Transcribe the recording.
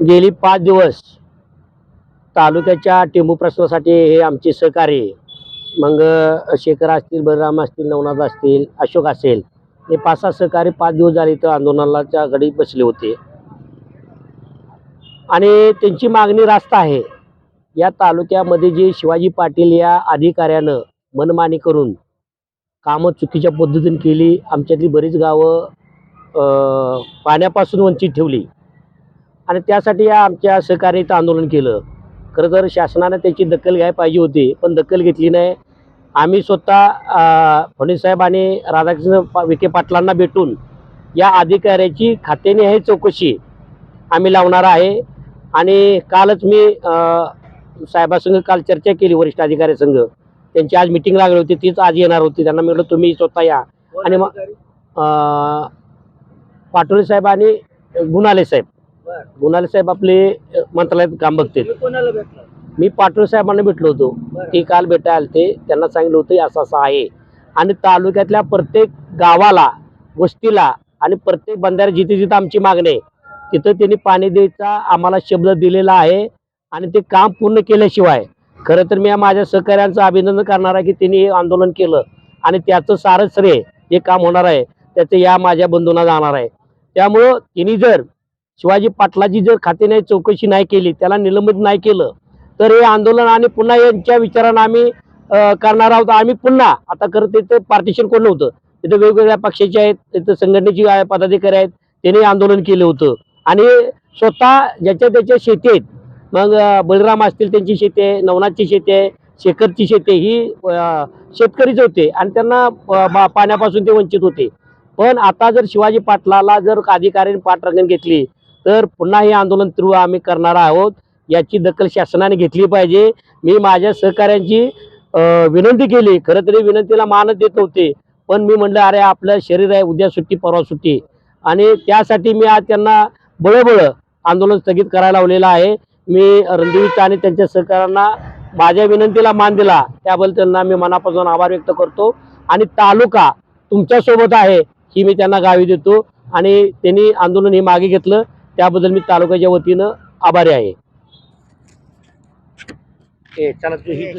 गेली पाच दिवस तालुक्याच्या टेंबू प्रश्नासाठी हे आमचे सहकारी मग शेखर असतील बलराम असतील नवनाथ असतील अशोक असेल हे पाच सहा सहकारी पाच दिवस झाले इथं आंदोलनाच्या घडी बसले होते. आणि त्यांची मागणी रास्त आहे. या तालुक्यामध्ये जे शिवाजी पाटील या अधिकाऱ्यानं मनमानी करून कामं चुकीच्या पद्धतीने केली आमच्यातली बरीच गावं पाण्यापासून वंचित ठेवली. आणि त्यासाठी या आमच्या सहकारी इथं आंदोलन केलं. खरं तर शासनानं त्याची दखल घ्यायला पाहिजे होती पण दखल घेतली नाही. आम्ही स्वतः फडणवीस साहेब आणि राधाकृष्ण विखे पाटलांना भेटून या अधिकाऱ्याची खात्याने आहे चौकशी आम्ही लावणार आहे. आणि कालच मी साहेबासंग काल चर्चा केली वरिष्ठ अधिकाऱ्यासंग त्यांची आज मिटिंग लागली होती तीच आज येणार होती. त्यांना म्हटलं तुम्ही स्वतः या. आणि मग पाटोळे साहेब आणि गुणाले साहेब. गुणाले साहेब आपले मंत्रालयात काम बघतील. कोणाला भेटला? मी पाटोळे साहेबांना भेटलो होतो. ते काल भेटायला आलते. त्यांना सांगितलं होतं असं असं आहे. आणि तालुक्यातल्या प्रत्येक गावाला वस्तीला आणि प्रत्येक बंधाऱ्या जिथे जिथं आमची मागणी आहे तिथं त्यांनी पाणी द्यायचा आम्हाला शब्द दिलेला आहे आणि ते काम पूर्ण केल्याशिवाय खरं तर मी या माझ्या सहकाऱ्यांचं अभिनंदन करणार आहे की त्यांनी हे आंदोलन केलं आणि त्याचं सारं श्रेय जे काम होणार आहे त्याचं या माझ्या बंधूंना जाणार आहे. त्यामुळं तिने जर शिवाजी पाटलाची जर खात्याने चौकशी नाही केली त्याला निलंबित नाही केलं तर हे आंदोलन आणि पुन्हा यांच्या विचारानं आम्ही करणार आहोत. आम्ही पुन्हा आता खरं तिथं पार्टिशन कोण नव्हतं? तिथं वेगवेगळ्या पक्षाचे आहेत तिथं संघटनेची पदाधिकारी आहेत त्यांनी आंदोलन केलं होतं. आणि स्वतः ज्याच्या त्याच्या शेती आहेत मग अ, बलराम असतील त्यांची शेती आहे नवनाथची शेती आहे शेखरची शेती ही शेतकरीच होते आणि त्यांना बा- पाण्यापासून ते वंचित होते. पण आता जर शिवाजी पाटलाला जर अधिकाऱ्यांनी पाठराखण घेतली तर पुन्हा हे आंदोलन तीव्र आम्ही करणार आहोत याची दखल शासनाने घेतली पाहिजे. मी माझ्या सहकाऱ्यांची विनंती केली. खरं तरी विनंतीला मानच देत नव्हते पण मी म्हणलं अरे आपलं शरीर आहे उद्या सुट्टी परवा सुट्टी. आणि त्यासाठी मी आज त्यांना बळबळ आंदोलन स्थगित करायला लावलेलं आहे. मी रणदेवीचा आणि त्यांच्या सहकाऱ्यांना माझ्या विनंतीला मान दिला. त्याबद्दल त्यांना मी मनापासून आभार व्यक्त करतो. आणि तालुका तुमच्यासोबत आहे ही मी त्यांना गावी देतो. आणि त्यांनी आंदोलन हे मागे घेतलं. त्याबद्दल मी तालुक्याच्या वतीनं आभारी आहे. ए, चला तू ही